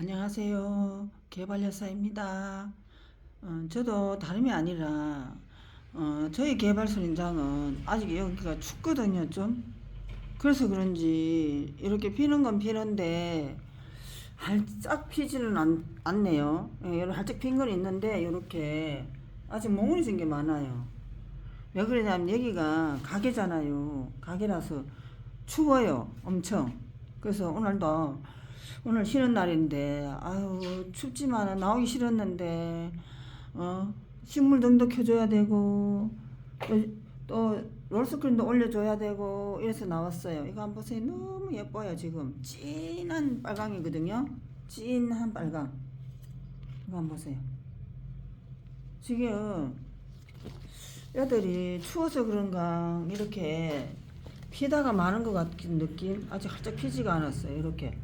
안녕하세요. 개발여사입니다. 어, 저도 다름이 아니라 어, 저희 개발선인장은 아직 여기가 춥거든요, 좀. 그래서 그런지 이렇게 피는 건 피는데 활짝 피지는 않, 않네요. 예, 활짝 핀 건 있는데 이렇게 아직 몽울이 진게 많아요. 왜 그러냐면 여기가 가게잖아요. 가게라서 추워요, 엄청. 그래서 오늘도 오늘 쉬는 날인데 아유 춥지만 나오기 싫었는데 어 식물등도 켜줘야 되고 또, 또 롤스크린도 올려줘야 되고 이래서 나왔어요. 이거 한번 보세요. 너무 예뻐요 지금 진한 빨강이거든요. 진한 빨강. 이거 한번 보세요. 지금 애들이 추워서 그런가 이렇게 피다가 많은 것 같은 느낌? 아직 살짝 피지가 않았어요. 이렇게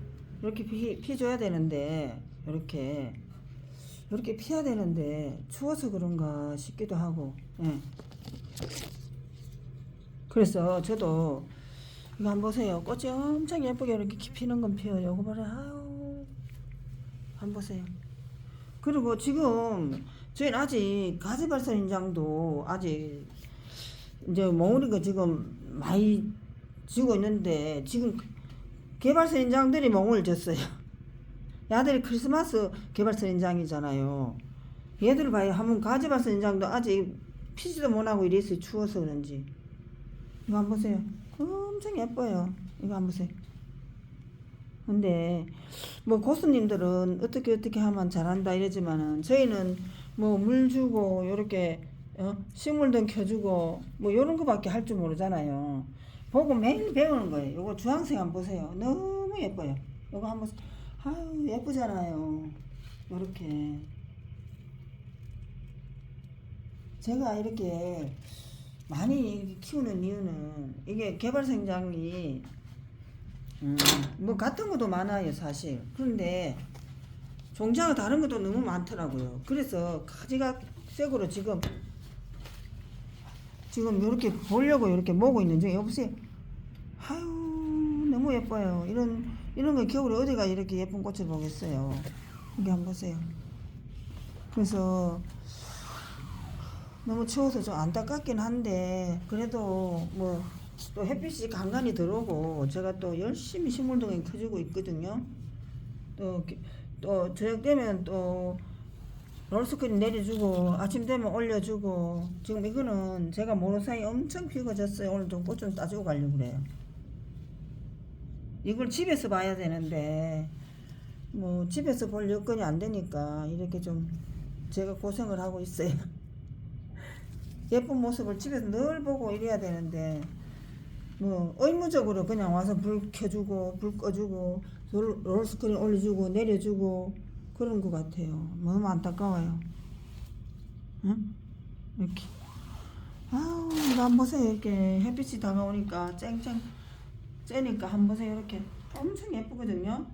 이렇게 피, 피줘야 되는데 이렇게 이렇게 피해야 되는데 추워서 그런가 싶기도 하고 예. 그래서 저도 이거 한번 보세요. 꽃이 엄청 예쁘게 이렇게 피는 건 피어요. 이거 봐라. 아유. 한번 보세요. 그리고 지금 저희는 아직 가지 발산 인장도 아직 이제 몽우리가 지금 많이 지고 있는데 지금 개발선 인장들이 몽을 졌어요. 야들이 크리스마스 개발선 인장이잖아요. 얘들 봐요. 한번 가지발선 인장도 아직 피지도 못하고 이랬어요. 추워서 그런지. 이거 한번 보세요. 엄청 예뻐요. 이거 한번 보세요. 근데 뭐 고수님들은 어떻게 어떻게 하면 잘한다 이러지만은 저희는 뭐 물 주고 요렇게 어? 식물등 켜주고 뭐 요런 거밖에 할 줄 모르잖아요. 보고 매일 배우는 거예요. 요거 주황색 한번 보세요. 너무 예뻐요. 요거 한번 아유 예쁘잖아요. 요렇게 제가 이렇게 많이 키우는 이유는 이게 개발생장이 음, 뭐 같은 것도 많아요 사실 그런데 종자가 다른 것도 너무 많더라고요 그래서 가지가 색으로 지금 지금 이렇게 보려고 이렇게 모고 있는 중에 여보세요 아유 너무 예뻐요 이런 이런 거 겨울에 어디가 이렇게 예쁜 꽃을 보겠어요 여기 한번 보세요 그래서 너무 추워서 좀 안타깝긴 한데 그래도 뭐 또 햇빛이 간간히 들어오고 제가 또 열심히 식물등을 켜주고 있거든요. 또 또 저녁 되면 또 롤스크린 내려주고 아침 되면 올려주고 지금 이거는 제가 모르는 사이 엄청 피고 졌어요. 오늘 좀 꽃 좀 따주고 가려고 그래요. 이걸 집에서 봐야 되는데 뭐 집에서 볼 여건이 안 되니까 이렇게 좀 제가 고생을 하고 있어요. 예쁜 모습을 집에서 늘 보고 이래야 되는데 뭐 의무적으로 그냥 와서 불 켜주고 불 꺼주고 롤- 롤스크린 올려주고 내려주고 그런 것 같아요. 너무 안타까워요. 응? 이렇게 아우 한번 보세요 이렇게 햇빛이 다가오니까 쨍쨍 쬐니까 한번 보세요 이렇게 엄청 예쁘거든요.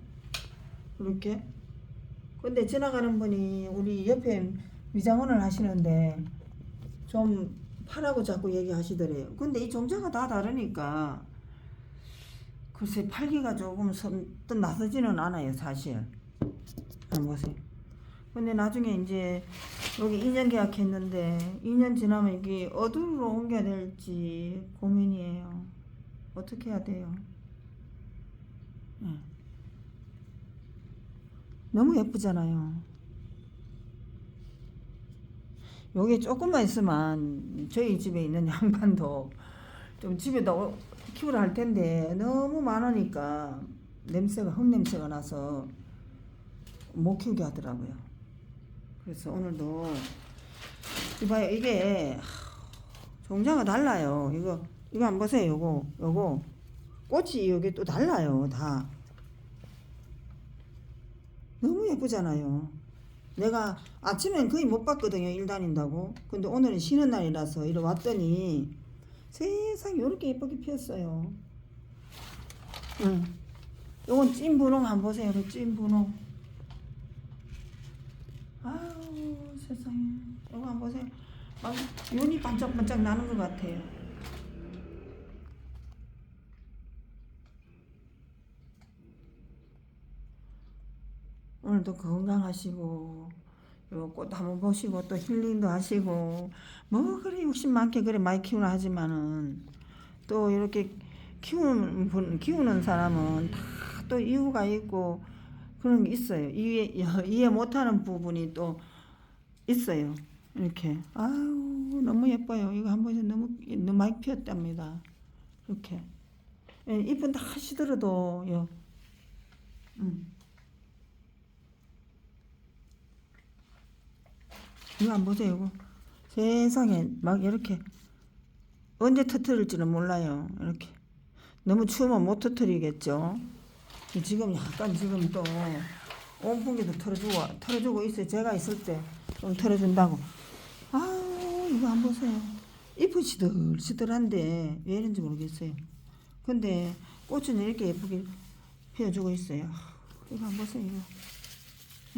이렇게 근데 지나가는 분이 우리 옆에 미장원을 하시는데 좀 파라고 자꾸 얘기하시더래요. 근데 이 종자가 다 다르니까 글쎄 팔기가 조금 선뜻 나서지는 않아요, 사실. 한번 보세요. 근데 나중에 이제 여기 2년 계약했는데 2년 지나면 이게 어디로 옮겨야 될지 고민이에요. 어떻게 해야 돼요? 예. 너무 예쁘잖아요. 여기 조금만 있으면 저희 집에 있는 양반도 좀 집에다 오- 키우라 할 텐데 너무 많으니까 냄새가 흙 냄새가 나서 못 키우게 하더라고요. 그래서 오늘도 이봐요 이게 하, 종자가 달라요. 이거 이거 한번 보세요. 요거 요거 꽃이 여기 또 달라요. 다 너무 예쁘잖아요. 내가 아침엔 거의 못 봤거든요. 일 다닌다고. 근데 오늘은 쉬는 날이라서 이리 왔더니 세상에 이렇게 예쁘게 피었어요. 응. 요건 찐 분홍 한번 보세요. 그 찐 분홍. 아유 세상에. 요거 한번 보세요. 막 윤이 반짝반짝 나는 것 같아요. 오늘도 건강하시고 요꽃 한번 보시고 또 힐링도 하시고 뭐 그래 욕심 많게 그래 많이 키우나 하지만은 또 이렇게 키우는 분 키우는 사람은 다 또 이유가 있고 그런 게 있어요. 이해 이해 못하는 부분이 또 있어요. 이렇게. 아우 너무 예뻐요. 이거 한 번씩 너무 너무 많이 피었답니다. 이렇게. 예, 이쁜 다 하시더라도 요. 음. 이거 안 보세요 이거. 세상에 막 이렇게 언제 터트릴지는 몰라요 이렇게. 너무 추우면 못 터트리겠죠? 지금 약간 지금 또 온풍기도 털어주고 털어주고 있어요. 제가 있을 때 좀 털어준다고. 아우 이거 안 보세요. 잎은 시들시들한데 왜 이런지 모르겠어요. 근데 꽃은 이렇게 예쁘게 피워주고 있어요. 이거 안 보세요 이거.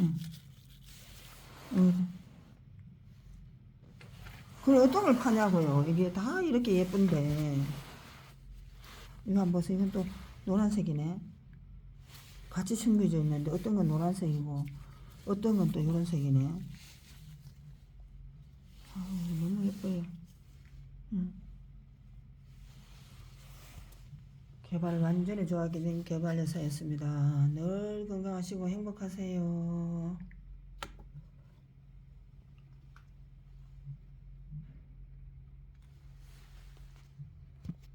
응. 응. 그래 어떤 걸 파냐고요? 이게 다 이렇게 예쁜데. 이거 한번 보세요. 이건 또 노란색이네. 같이 숨겨져 있는데 어떤 건 노란색이고 어떤 건 또 이런 색이네. 아우 너무 예뻐요. 응. 개발 완전히 좋아하게 된 개발 여사였습니다. 늘 건강하시고 행복하세요